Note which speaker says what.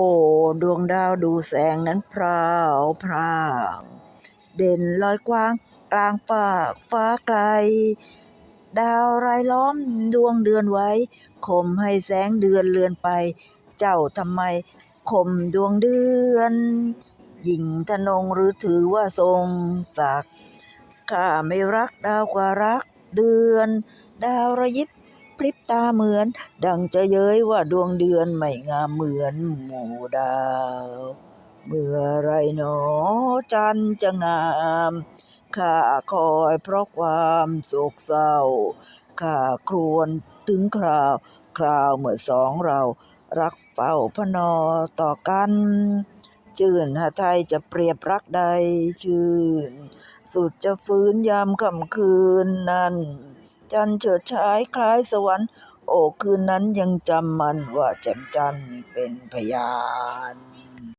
Speaker 1: อ้ดวงดาวดูแสงนั้นพราวพรางเด่นลอยกว้างกลางฟากฟ้าไกล ดาวรายล้อมดวงเดือนไว้ข่มให้แสงเดือนเลือนไป เจ้าทำไมข่มดวงเดือนยิงทนงหรือถือว่าทรงศักดิ์ข้าไม่รักดาวกว่ารักเดือน ดาวระยิบ พริบตาเหมือน ดังจะเย้ยว่าดวงเดือนไม่งามเหมือนหมู่ดาว เมื่อไรหนอจันจะงามข้าคอยเพราะความโศกเศร้าข้าครวญถึงคราว คราวเมื่อสองเรารักเฝ้าพนอต่อกัน ชื่นหาไทยจะเปรียบรักใดชื่น สุดจะฟื้นยามค่ำคืนนั้น จันทร์เฉิดฉายคล้ายสวรรค์ โอ้คืนนั้นยังจำมันว่าแจ่มจันทร์เป็นพยาน